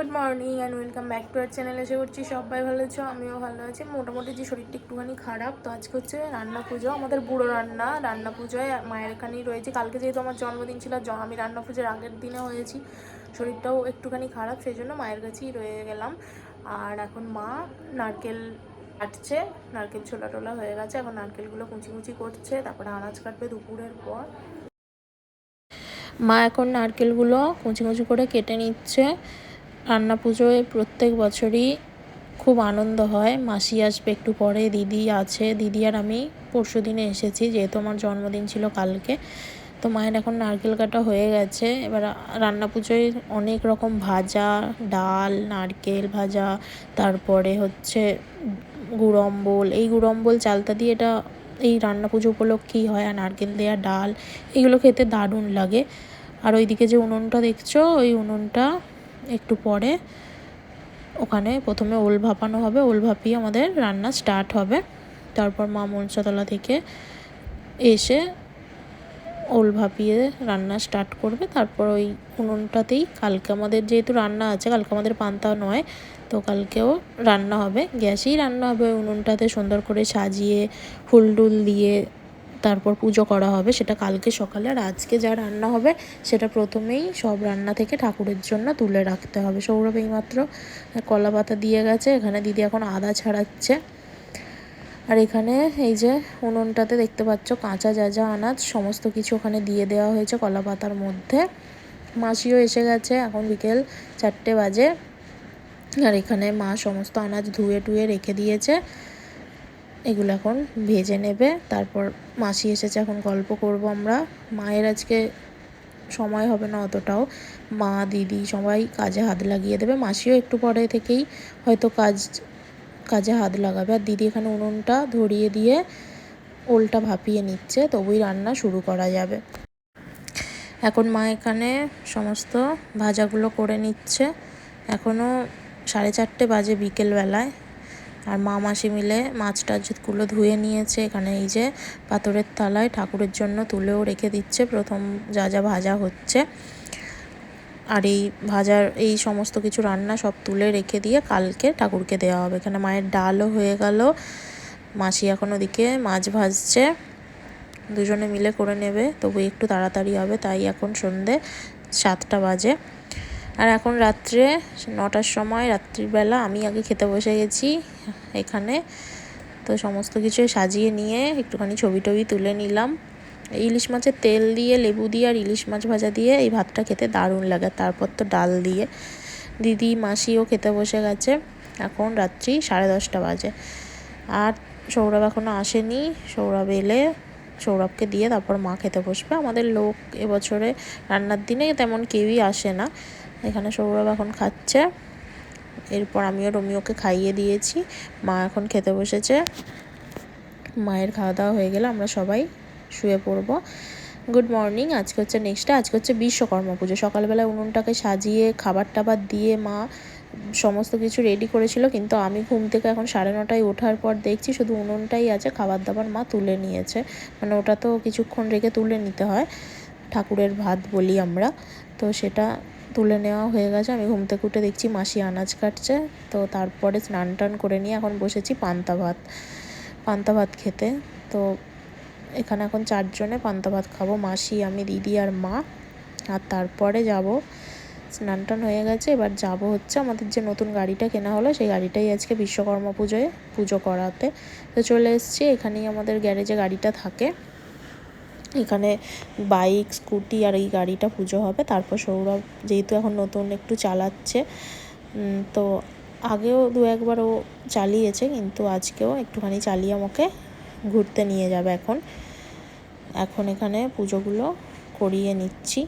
Good morning and welcome back to our channel এসে করছি সবাই ভালো আছো, আমিও ভালো আছি। মোটামুটি যে শরীরটা একটুখানি খারাপ, তো আজকে হচ্ছে রান্না পুজো, আমাদের বুড়ো রান্না। রান্না পুজোয় মায়ের এখানেই রয়েছে। কালকে যেহেতু আমার জন্মদিন ছিল আমি রান্না পুজোর আগের দিনে হয়েছি। শরীরটাও একটুখানি খারাপ, সেই জন্য মায়ের কাছেই রয়ে গেলাম। আর এখন মা নারকেল কাটছে, নারকেল ছোলা টোলা হয়ে গেছে। এখন নারকেলগুলো কুচি কুচি করছে, তারপরে আনাজ কাটবে দুপুরের পর। মা এখন নারকেলগুলো কুচি কুচি করে কেটে নিচ্ছে। রান্না পুজোয় প্রত্যেক বছরই খুব আনন্দ হয়। মাসি আসবে একটু পরে, দিদি আছে। দিদি আর আমি পরশু দিনে এসেছি, যেহেতু আমার জন্মদিন ছিল কালকে। তো মায়ের এখন নারকেল কাটা হয়ে গেছে। এবার রান্না পুজোয় অনেক রকম ভাজা, ডাল, নারকেল ভাজা, তারপরে হচ্ছে গুড়ম্বল এই গুড়ম্বল চালতা দিয়ে এটা এই রান্না পুজো উপলক্ষেই হয়। আর নারকেল দেওয়া ডাল, এগুলো খেতে দারুণ লাগে। আর ওইদিকে যে উনুনটা দেখছ, ওই উনুনটা একটু পরে ওখানে প্রথমে ওল ভাপানো হবে, ওল ভাপিয়ে আমাদের রান্না স্টার্ট হবে। তারপর মা মনসাতলা থেকে এসে ওল ভাপিয়ে রান্না স্টার্ট করবে। তারপর ওই উনুনটাতেই কালকে আমাদের যেহেতু রান্না আছে, কালকে আমাদের পান্তা নয়, তো কালকেও রান্না হবে। গ্যাসেই রান্না হবে ওই উনুনটাতে সুন্দর করে সাজিয়ে, ফুল টুল দিয়ে তারপর পুজো করা হবে, সেটা কালকে সকালে। আর আজকে যা রান্না হবে, সেটা প্রথমেই সব রান্না থেকে ঠাকুরের জন্য তুলে রাখতে হবে। সৌরভ এইমাত্র কলা পাতা দিয়ে গেছে, এখানে দিদি এখন আদা ছাড়াচ্ছে। আর এখানে এই যে উনুনটাতে দেখতে পাচ্ছ, কাঁচা যা যা আনাজ, সমস্ত কিছু ওখানে দিয়ে দেওয়া হয়েছে কলা পাতার মধ্যে। মাসিও এসে গেছে, এখন বিকেল চারটে বাজে। আর এখানে মা সমস্ত আনাজ ধুয়ে টুয়ে রেখে দিয়েছে। এগুলো এখন ভেজে নেবে। তারপর মাসি এসেছে, এখন গল্প করব আমরা। মায়ের আজকে সময় হবে না অতটাও। মা, দিদি সবাই কাজে হাত লাগিয়ে দেবে। মাসিও একটু পরে থেকেই হয়তো কাজ, কাজে হাত লাগাবে। আর দিদি এখানে উনুনটা ধরিয়ে দিয়ে ওলটা ভাপিয়ে নিচ্ছে, তবুই রান্না শুরু করা যাবে। এখন মা এখানে সমস্ত ভাজাগুলো করে নিচ্ছে। এখনও সাড়ে চারটে বাজে বিকেলবেলায়। আর মা মাসি মিলে মাছ টাছগুলো ধুয়ে নিয়েছে এখানে এই যে পাথরের থালায় ঠাকুরের জন্য তুলেও রেখে দিচ্ছে। প্রথম যা যা ভাজা হচ্ছে। আর এই ভাজার এই সমস্ত কিছু রান্না সব তুলে রেখে দিয়ে কালকে ঠাকুরকে দেওয়া হবে। এখানে মায়ের ডালও হয়ে গেল। মাসি এখন ওদিকে মাছ ভাজছে। দুজনে মিলে করে নেবে, তবু একটু তাড়াতাড়ি হবে, তাই এখন সন্ধে সাতটা বাজে। আর এখন রাত্রে নটার সময়, রাত্রিবেলা আমি আগে খেতে বসে গেছি এখানে। তো সমস্ত কিছু সাজিয়ে নিয়ে একটুখানি ছবি টবি তুলে নিলাম। ইলিশ মাছের তেল দিয়ে, লেবু দিয়ে আর ইলিশ মাছ ভাজা দিয়ে এই ভাতটা খেতে দারুণ লাগে। তারপর তো ডাল দিয়ে। দিদি, মাসিও খেতে বসে গেছে। এখন রাত্রি সাড়ে দশটা বাজে। আর সৌরভ এখনও আসেনি। সৌরভ এলে সৌরভকে দিয়ে তারপর মা খেতে বসবে। আমাদের লোক এবছরে রান্নার দিনে তেমন কেউই আসে না। এখানে সৌরভ এখন খাচ্ছে। এরপর আমিও রোমিওকে খাইয়ে দিয়েছি। মা এখন খেতে বসেছে। মায়ের খাওয়া দাওয়া হয়ে গেলে আমরা সবাই শুয়ে পড়ব। গুড মর্নিং আজকে হচ্ছে নেক্সটটা আজকে হচ্ছে বিশ্বকর্মা পুজো। সকালবেলা উনুনটাকে সাজিয়ে খাবার টাবার দিয়ে মা সমস্ত কিছু রেডি করেছিল, কিন্তু আমি ঘুম থেকে এখন সাড়ে নটায় ওঠার পর দেখছি শুধু উনুনটাই আছে খাবার দাবার মা তুলে নিয়েছে। মানে ওটা তো কিছুক্ষণ রেখে তুলে নিতে হয়, ঠাকুরের ভাত বলি আমরা। তো সেটা তুলে নেওয়া হয়ে গেছে। আমি ঘুম থেকে উঠে দেখছি মাসি আনাজ কাটছে। তো তারপরে স্নান টান করে নিয়ে এখন বসেছি পান্তা ভাত পান্তা ভাত খেতে। তো এখানে এখন চারজনে পান্তা ভাত খাব, মাসি, আমি, দিদি আর মা। আর তারপরে যাব। স্নান টান হয়ে গেছে। এবার যাব হচ্ছে আমাদের যে নতুন গাড়িটা কেনা হলো, সেই গাড়িটাই আজকে বিশ্বকর্মা পুজোয় পুজো করাতে। তো চলে এসেছি। এখানেই আমাদের গ্যারেজে গাড়িটা থাকে। এখানে বাইক, স্কুটি আর এই গাড়িটা পুজো হবে। তারপর সৌরভ যেহেতু এখন নতুন একটু চালাচ্ছে তো আগেও দু একবার ও চালিয়েছে, কিন্তু আজকেও একটুখানি চালিয়ে আমাকে ঘুরতে নিয়ে যাবে এখন। এখন এখানে পুজোগুলো করিয়ে নিচ্ছি।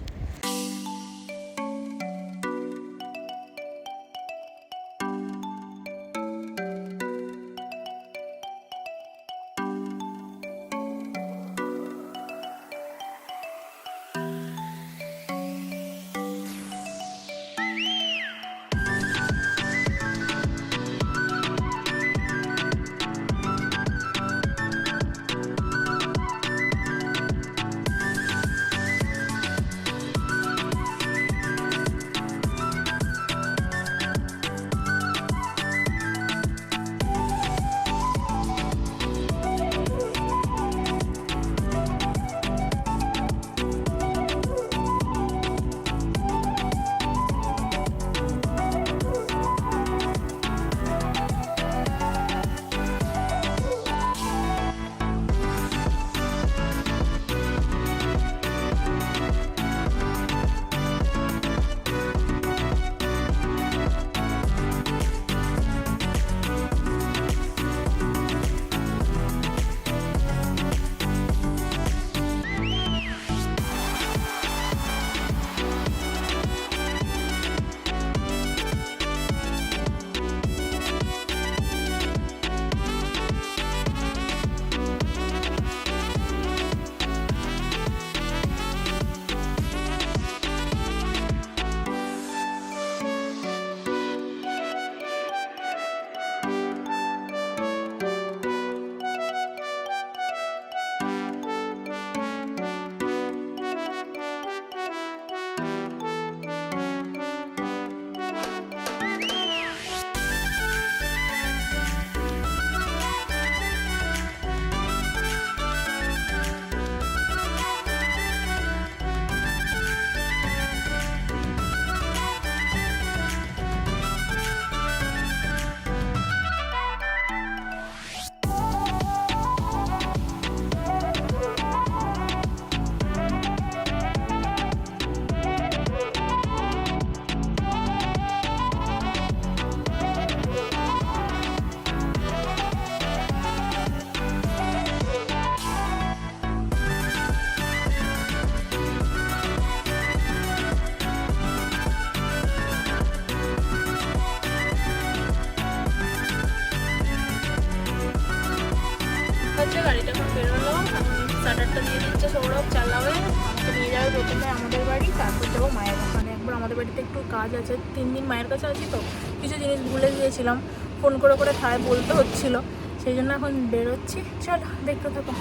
সৌরভ চালাবে আমাকে নিয়ে যাবে প্রথমে আমাদের বাড়ি, তারপর যাব মায়ের ওখানে একবার আমাদের বাড়িতে একটু কাজ আছে, তিন দিন মায়ের কাছে আছি তো, কিছু জিনিস ভুলে গিয়েছিলাম। ফোন করে করে খায় বলতে হচ্ছিল, সেই জন্য এখন বেরোচ্ছি। চলো, দেখতে থাকো।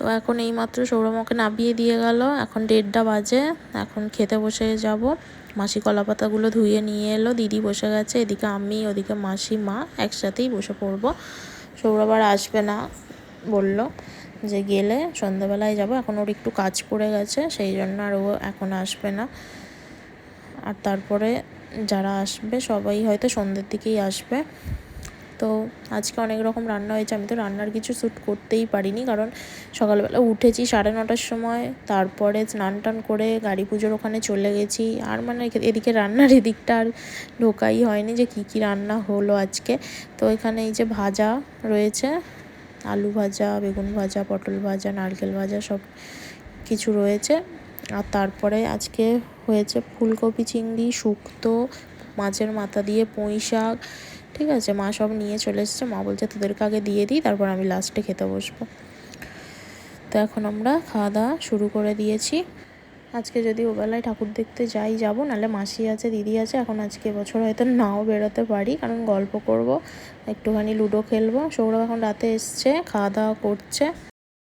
তো এখন এই মাত্র সৌরমকে নামিয়ে দিয়ে গেল। এখন দেড়টা বাজে, এখন খেতে বসে যাব। মাসি কলা পাতাগুলো ধুয়ে নিয়ে এলো, দিদি বসে গেছে, এদিকে আমি, ওদিকে মাসি, মা একসাথেই বসে পড়ব। সৌরভ আর আসবে না বলল যে গেলে সন্ধ্যাবেলায় যাব, এখন ওর একটু কাজ পড়ে গেছে, সেই জন্য আর ও এখন আসবে না। আর তারপরে যারা আসবে সবাই হয়তো সন্ধ্যের দিকেই আসবে। তো আজকে অনেক রকম রান্না হয়েছে। আমি তো রান্নার কিছু শ্যুট করতেই পারিনি, কারণ সকালবেলা উঠেছি সাড়ে নটার সময়, তারপরে স্নান টান করে গাড়ি পুজোর ওখানে চলে গেছি। আর মানে এদিকে রান্নার এদিকটা আর ঢোকাই হয়নি যে কি কি রান্না হলো আজকে। তো এখানে এই যে ভাজা রয়েছে, আলু ভাজা, বেগুন ভাজা, পটল ভাজা, নারকেল ভাজা সব কিছু রয়েছে। আর তারপরে আজকে হয়েছে ফুলকপি, চিংড়ি, শুক্তো, মাছের মাথা দিয়ে পুঁই শাক ঠিক আছে, মা সব নিয়ে চলে এসেছে। মা বলছে, তোদেরকে আগে দিয়ে দিই, তারপর আমি লাস্টে খেতে বসবো। তো এখন আমরা খাওয়া দাওয়া শুরু করে দিয়েছি। আজকে যদি ওবেলায় ঠাকুর দেখতে যাই, যাব, নাহলে মাসি আছে, দিদি আছে। এখন আজকে বছর হয়তো নাও বেরোতে পারি, কারণ গল্প করব, একটুখানি লুডো খেলব। সৌরভ এখন রাতে এসছে খাওয়া দাওয়া করছে।